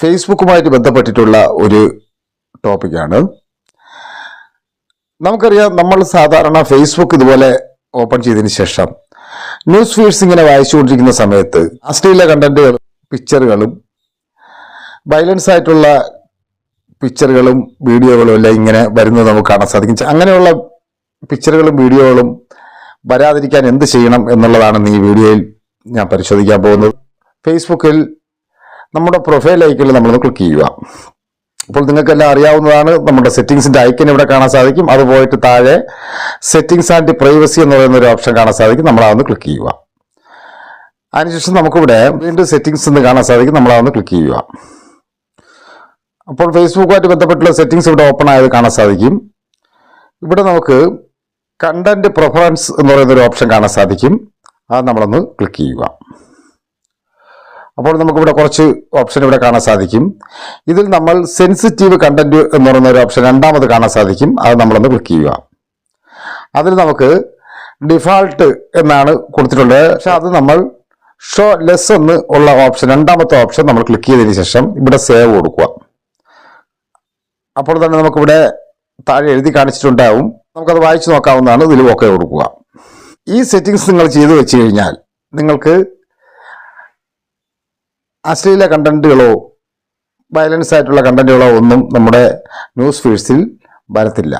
ഫേസ്ബുക്കുമായിട്ട് ബന്ധപ്പെട്ടിട്ടുള്ള ഒരു ടോപ്പിക്കാണ്. നമുക്കറിയാം നമ്മൾ സാധാരണ ഫേസ്ബുക്ക് ഇതുപോലെ ഓപ്പൺ ചെയ്തതിന് ശേഷം ന്യൂസ് ഫീഡ്സ് ഇങ്ങനെ വായിച്ചുകൊണ്ടിരിക്കുന്ന സമയത്ത് അശ്ലീല കണ്ടന്റുകളും പിക്ചറുകളും വയലൻസ് ആയിട്ടുള്ള പിക്ചറുകളും വീഡിയോകളും എല്ലാം ഇങ്ങനെ വരുന്നത് നമുക്ക് കാണാൻ സാധിക്കും. അങ്ങനെയുള്ള പിക്ചറുകളും വീഡിയോകളും വരാതിരിക്കാൻ എന്ത് ചെയ്യണം എന്നുള്ളതാണ് ഈ വീഡിയോയിൽ ഞാൻ പരിശോധിക്കാൻ പോകുന്നത്. ഫേസ്ബുക്കിൽ നമ്മുടെ പ്രൊഫൈൽ ഐക്കണിൽ നമ്മളൊന്ന് ക്ലിക്ക് ചെയ്യുക. അപ്പോൾ നിങ്ങൾക്കെല്ലാം അറിയാവുന്നതാണ് നമ്മുടെ സെറ്റിംഗ്സിന്റെ ഐക്കൺ ഇവിടെ കാണാൻ സാധിക്കും. അത് പോയിട്ട് താഴെ സെറ്റിംഗ്സ് ആൻഡ് പ്രൈവസി എന്ന് പറയുന്ന ഒരു ഓപ്ഷൻ കാണാൻ സാധിക്കും. നമ്മൾ അതൊന്ന് ക്ലിക്ക് ചെയ്യുക. അതിനുശേഷം നമുക്കിവിടെ വീണ്ടും സെറ്റിംഗ്സ് എന്ന് കാണാൻ സാധിക്കും. നമ്മൾ അതൊന്ന് ക്ലിക്ക് ചെയ്യുക. അപ്പോൾ ഫേസ്ബുക്കുമായിട്ട് ബന്ധപ്പെട്ടുള്ള സെറ്റിംഗ്സ് ഇവിടെ ഓപ്പൺ ആയത് കാണാൻ സാധിക്കും. ഇവിടെ നമുക്ക് കണ്ടന്റ് പ്രൊഫറൻസ് എന്ന് പറയുന്ന ഒരു ഓപ്ഷൻ കാണാൻ സാധിക്കും. അത് നമ്മളൊന്ന് ക്ലിക്ക് ചെയ്യുക. അപ്പോൾ നമുക്കിവിടെ കുറച്ച് ഓപ്ഷൻ ഇവിടെ കാണാൻ സാധിക്കും. ഇതിൽ നമ്മൾ സെൻസിറ്റീവ് കണ്ടന്റ് എന്ന് പറയുന്ന ഒരു ഓപ്ഷൻ രണ്ടാമത് കാണാൻ സാധിക്കും. അത് നമ്മളൊന്ന് ക്ലിക്ക് ചെയ്യുക. അതിൽ നമുക്ക് ഡിഫാൾട്ട് എന്നാണ് കൊടുത്തിട്ടുള്ളത് പക്ഷെ അത് നമ്മൾ ഷോ ലെസ് എന്ന് ഉള്ള ഓപ്ഷൻ രണ്ടാമത്തെ ഓപ്ഷൻ നമ്മൾ ക്ലിക്ക് ചെയ്തതിന് ശേഷം ഇവിടെ സേവ് കൊടുക്കുക. അപ്പോൾ തന്നെ നമുക്കിവിടെ താഴെ എഴുതി കാണിച്ചിട്ടുണ്ടാവും. നമുക്കത് വായിച്ചു നോക്കാവുന്നതാണ് ഇതിൽ ഓക്കെ കൊടുക്കുക. ഈ സെറ്റിങ്സ് നിങ്ങൾ ചെയ്തു വെച്ച് കഴിഞ്ഞാൽ നിങ്ങൾക്ക് അശ്ലീല കണ്ടന്റുകളോ വയലൻസ് ആയിട്ടുള്ള കണ്ടന്റുകളോ ഒന്നും നമ്മുടെ ന്യൂസ് ഫീഡ്സിൽ വരത്തില്ല.